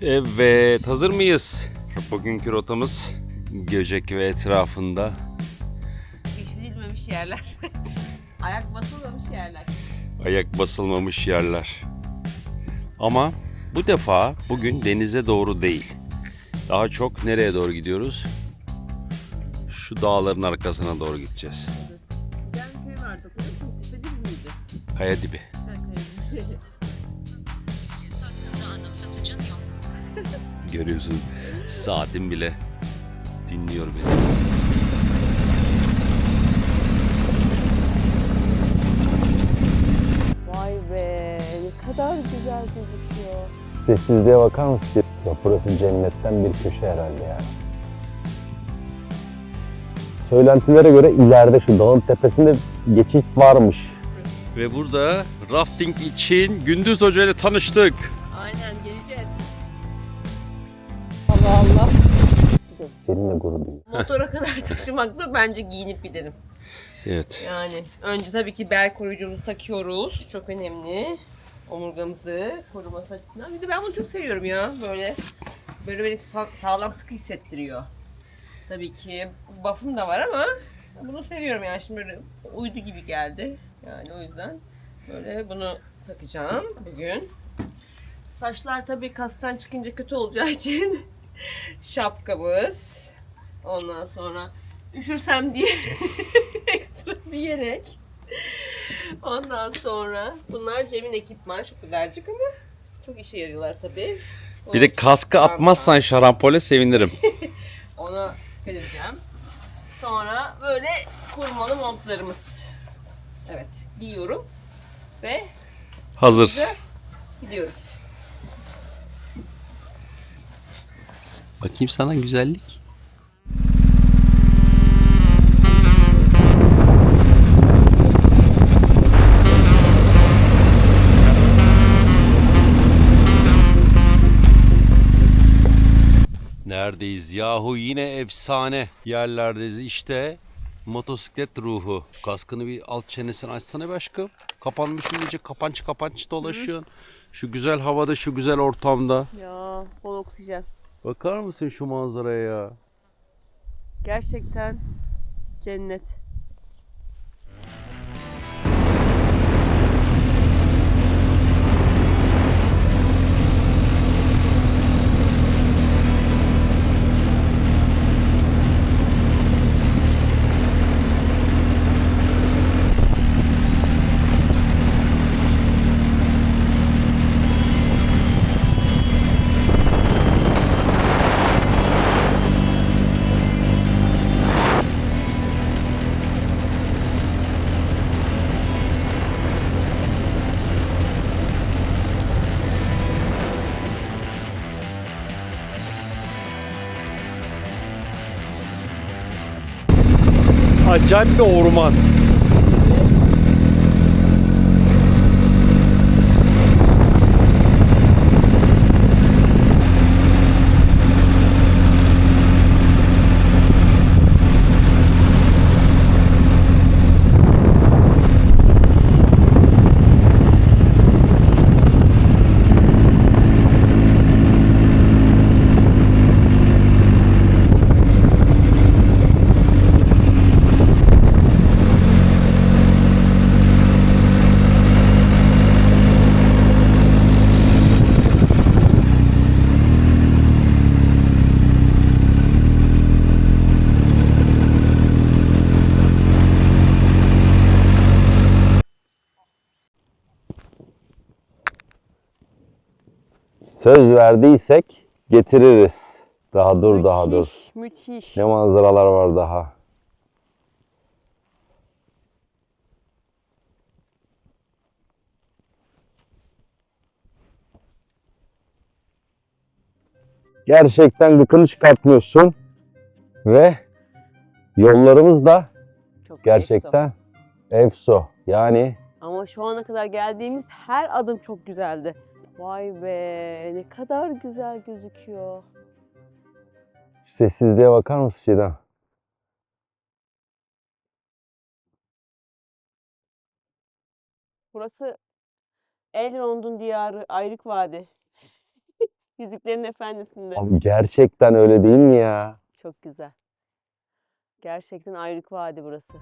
Evet, hazır mıyız? Bugünkü rotamız Göcek ve etrafında. Keşfedilmemiş yerler. Ayak basılmamış yerler. Ayak basılmamış yerler. Ama bu defa bugün denize doğru değil. Daha çok nereye doğru gidiyoruz? Şu dağların arkasına doğru gideceğiz. Bir tane köy vardı musun? Tepe değil miydi? Kaya dibi. Ha, kaya. hakkında anımsatıcın yok. Görüyorsun saatim bile dinliyor beni. Vay be ne kadar güzel gözüküyor. Sessizliğe bakar mısın? Ya burası cennetten bir köşe herhalde ya. Söylentilere göre ileride şu dağın tepesinde geçit varmış. Ve burada rafting için Gündüz Hoca ile tanıştık. Allah Allah. Seninle gurur duyuyorum. Motora kadar taşımakta bence giyinip gidelim. Evet. Yani önce tabii ki bel koruyucumuzu takıyoruz. Çok önemli. Omurgamızı koruması açısından. Bir de ben bunu çok seviyorum ya. Böyle böyle beni sa- sağlam sıkı hissettiriyor. Tabii ki buff'ım da var ama bunu seviyorum yani şimdi böyle uydu gibi geldi. Yani o yüzden böyle bunu takacağım bugün. Saçlar tabii kastan çıkınca kötü olacağı için şapkamız. Ondan sonra üşürsem diye ekstra bir yelek. Ondan sonra bunlar Cem'in ekipman şu kadarcık ama çok işe yarıyorlar tabii. Bir de kaskı atmazsan şarampole sevinirim. Ona dikkat edeceğim. Sonra böyle kurmalı montlarımız. Evet giyiyorum ve Hazır. gidiyoruz. Bakayım sana güzellik. Neredeyiz yahu yine efsane yerlerdeyiz işte motosiklet ruhu. Şu kaskını bir alt çenesini açsana be aşkım. Kapanmış iyice kapanç kapanç dolaşıyorsun. Şu güzel havada şu güzel ortamda. Ya bol oksijen. Bakar mısın şu manzaraya ya? Gerçekten cennet. Acayip bir orman. Söz verdiysek getiririz. Daha dur daha dur. Müthiş, müthiş. Ne manzaralar var daha. Gerçekten gıkını çıkartmıyorsun. Ve yollarımız da Çok gerçekten efso. Yani Ama şu ana kadar geldiğimiz her adım çok güzeldi. Vay be ne kadar güzel gözüküyor. sessizliğe bakar mısın Çiğdem? Burası Elrond'un diyarı Ayrık Vadi. Yüzüklerin Efendisi'nde. Abi gerçekten öyle değil mi ya? Çok güzel. Gerçekten ayrık vadi burası.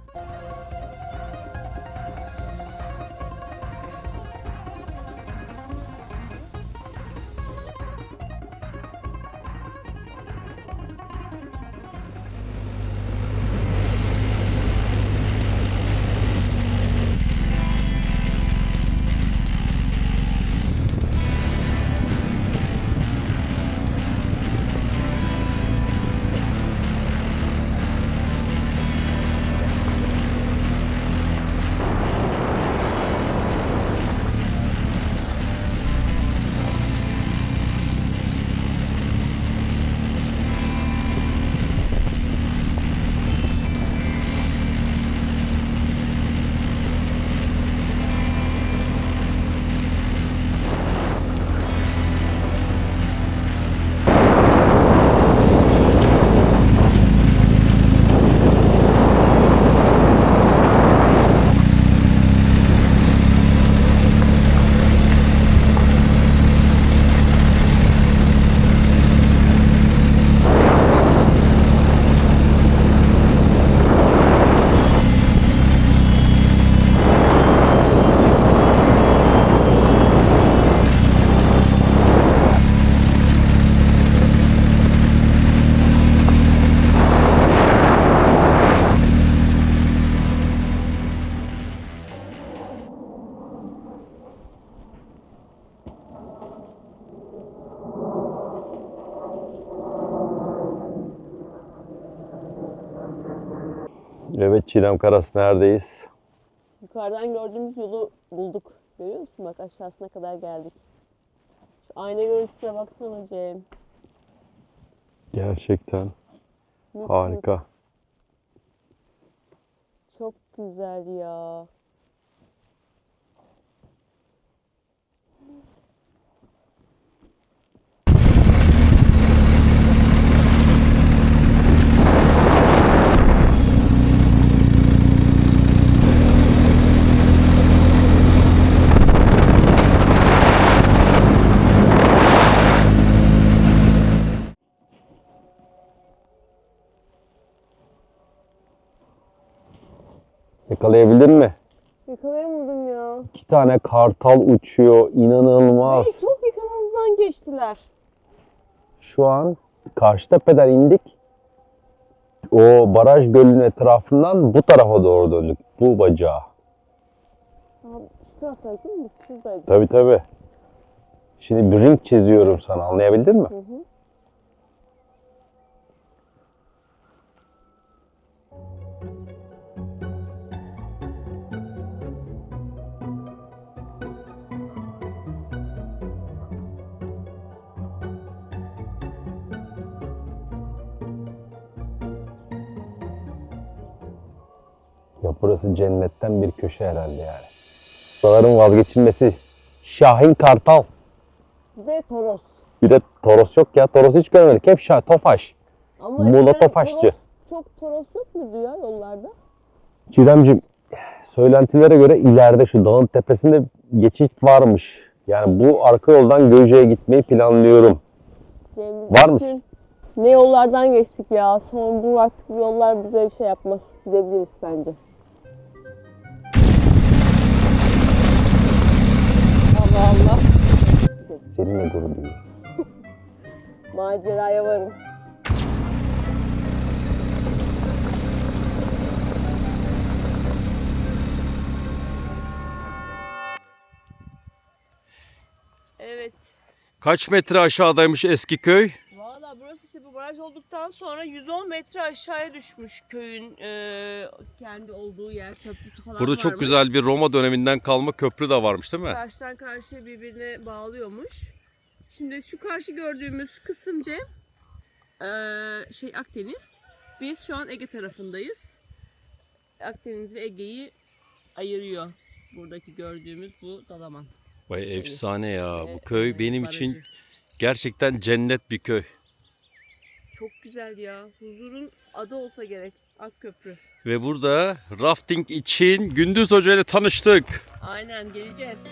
Evet Çiğdem Karas neredeyiz? Yukarıdan gördüğümüz yolu bulduk. Görüyor musun? Bak aşağısına kadar geldik. Şu ayna görüntüsüne baksana Cem. Gerçekten Müthiş. harika. Çok güzel ya. Yakalayabildin mi? Yakalayamadım ya. İki tane kartal uçuyor. inanılmaz. Hey, çok yakınımızdan geçtiler. Şu an karşı tepeden indik. O baraj gölünün etrafından bu tarafa doğru döndük. Bu bacağa. Abi, şu taraftaydık mi? Biz şuradaydık. Tabii tabii. Şimdi bir ring çiziyorum sana. Anlayabildin mi? Hı hı. Ya burası cennetten bir köşe herhalde yani. Buraların vazgeçilmesi Şahin Kartal. Ve Toros. Bir de Toros yok ya. Toros hiç görmedik. Hep Şah, Tofaş. Ama Muğla eskiden Tofaşçı. Toros- Çok Toros yok muydu ya yollarda? Çiğdemciğim, söylentilere göre ileride şu dağın tepesinde geçit varmış. Yani bu arka yoldan Göce'ye gitmeyi planlıyorum. Cem, Var mısın? Ne yollardan geçtik ya. Son bu artık bu yollar bize bir şey yapmaz. Gidebiliriz bence. Allah Allah. Seninle gurur duyuyorum. Maceraya varım. Evet. Kaç metre aşağıdaymış eski köy? Valla burası işte bu baraj olduktan sonra 110 metre aşağıya düşmüş köyün e, kendi olduğu yer köprüsü falan Burada çok varmış. güzel bir Roma döneminden kalma köprü de varmış değil mi? Karşıdan karşıya birbirine bağlıyormuş. Şimdi şu karşı gördüğümüz kısımca e, şey Akdeniz. Biz şu an Ege tarafındayız. Akdeniz ve Ege'yi ayırıyor. Buradaki gördüğümüz bu Dalaman. Vay Şey, efsane ya. Bu Evet, köy evet, benim barajı. için gerçekten cennet bir köy. Çok güzel ya. Huzurun adı olsa gerek. Akköprü. Ve burada rafting için Gündüz Hoca ile tanıştık. Aynen geleceğiz.